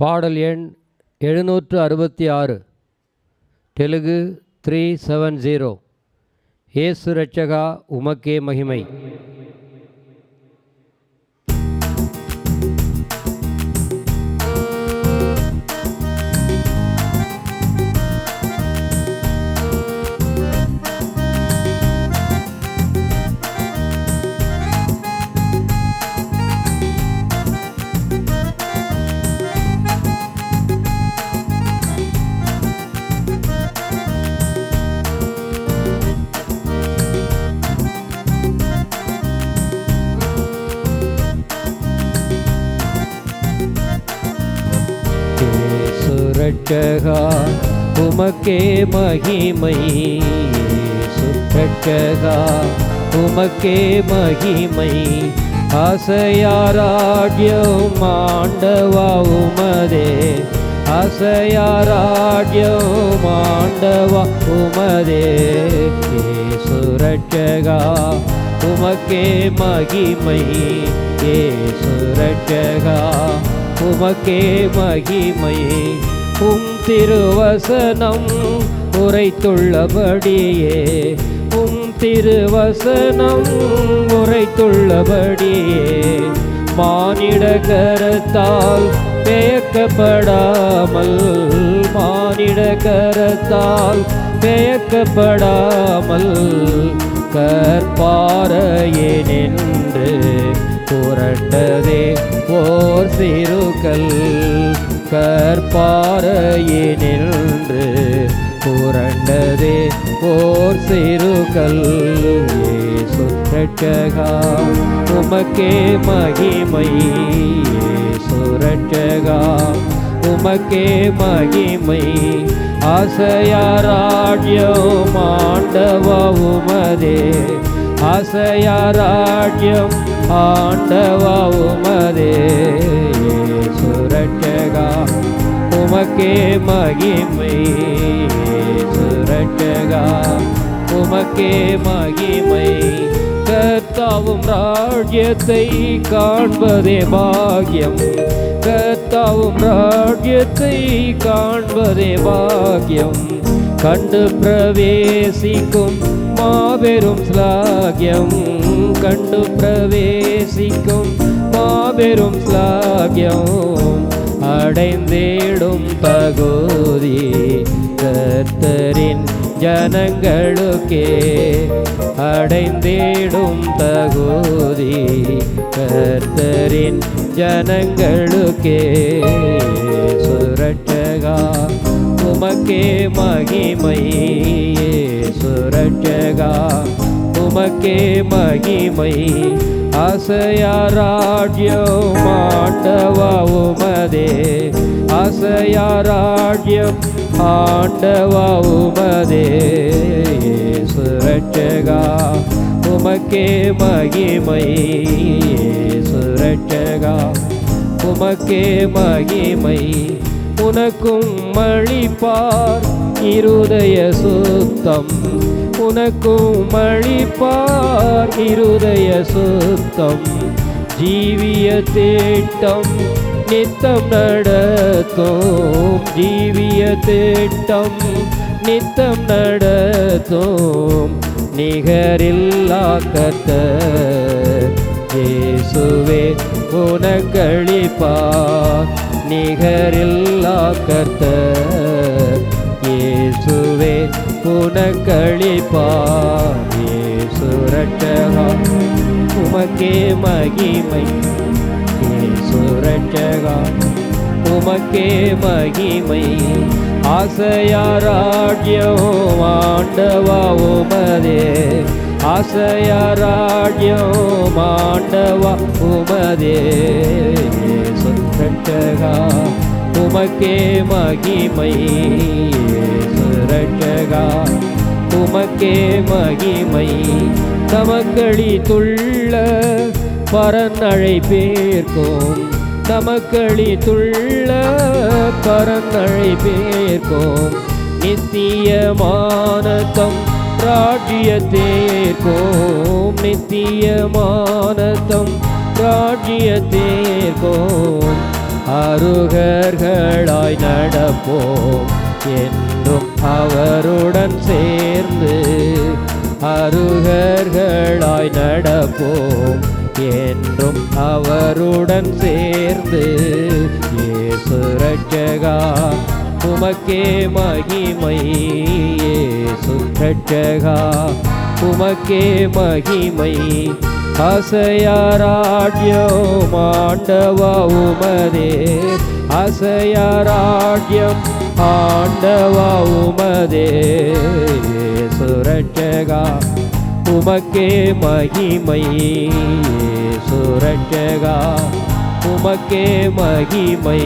பாடல் எண் எழுநூற்று அறுபத்தி ஆறு. தெலுங்கு த்ரீ செவன் ஜீரோ ஏசு ரட்சகா உமக்கே மகிமை. ரட்சகா உமக்கே மகிமை. ஏசு உமக்கே மகிமை. அசையாராட்யம் ஆண்டவா உமதே. அசையாராட்யம் ஆண்டவா உமதே. சுரட்சகா உமக்கே மகிமை. ஏ சுரட்சகா உமக்கே மகிமை. உம் திருவசனம் உரைத்துள்ளபடியே. உம் திருவசனம் உரைத்துள்ளபடியே. மானிட கரத்தால் பெயக்கப்படாமல் மானிட கரத்தால் பெயக்கப்படாமல் கற்பாறையே நின்று புரண்டதே ஓர் சிறுகல். கற்பாறையே நின்று புரண்டதே ஓர் கல்லே சுற்றகா உமக்கே மகிமை சுரட்சகா. உமக்கே மகிமை ஆசையாராட்யோ ஆண்டவா உமதே. ஆசையாராட்யம் ஆண்டவா உமதே. உமக்கே மகிமை. கர்த்தாவும் ராஜ்யத்தை காண்பதே பாக்கியம். கர்த்தாவும் ராஜ்யத்தை காண்பதே பாக்கியம். கண்டு பிரவேசிக்கும் மாபெரும் ஸ்லாகியம். கண்டு பிரவேசிக்கும் மாபெரும் ஸ்லாகியம். அடைந்தேடும் தகுதி கர்த்தரின் ஜனங்களுக்கே அடைந்தேடும் தகுதி கர்த்தரின் ஜனங்களுக்கே. சுரட்சகா உமக்கே மகிமையே சுரட்சகா உமக்கே மகிமை. அசையாராட்யம் மாட்டவா உமதே. ஆசையாராட்யம் ஆண்டவா உமதே. சுரட்சகா உமக்கே மகிமை. சுரட்சகா உமக்கே மகிமை. உனக்கும் மழிப்பார் இருதய சுத்தம். உனக்கும் மழிப்பார் இருதய சுத்தம். ஜீவிய திட்டம் நித்தம் நட நடத்தும் ஜீவிய திட்டம் நித்தம் நடத்தும் நிகரில்லா கர்த்தர் இயேசுவே உனக்களிப்பார் நிகரில்லா கத்த இயேசுவே உனக்களிப்பா? இயேசு ரட்சகா உமக்கே மகிமை. இயேசு ரட்சகா உமக்கே மகிமை. ஆசையாராட்யம் ஆண்டவா உமதே. ஆசையாராட்யம் ஆண்டவா உமதே. சுரட்டகா உமக்கே மகிமை. சுரட்டகா உமக்கே மகிமை. தமக்களி துள்ள பரநழை பேர்க்கும் தமக்களி துள்ள தமக்களித்துள்ள பரநழைப்பேர்க்கும் நித்தியமானதம் ராஜ்யத்தேர்க்கும் நித்தியமானதம் ராஜ்யத்தேர்க்கும் அருகர்களாய் நடப்போம். என்றும் அவருடன் சேர்ந்து அருகர்களாய் நடப்போம். என்றும் அவருடன் சேர்ந்து இயேசு ரட்சகா உமக்கே மகிமை. இயேசு ரட்சகா உமக்கே மகிமை. அசையாராட்யம் ஆண்டவா உமதே. அசையாராட்யம் ஆண்டவா உமதே. சுரட்சகா உமக்கே மகிமை. சுரட்சகா உமக்கே மகிமை.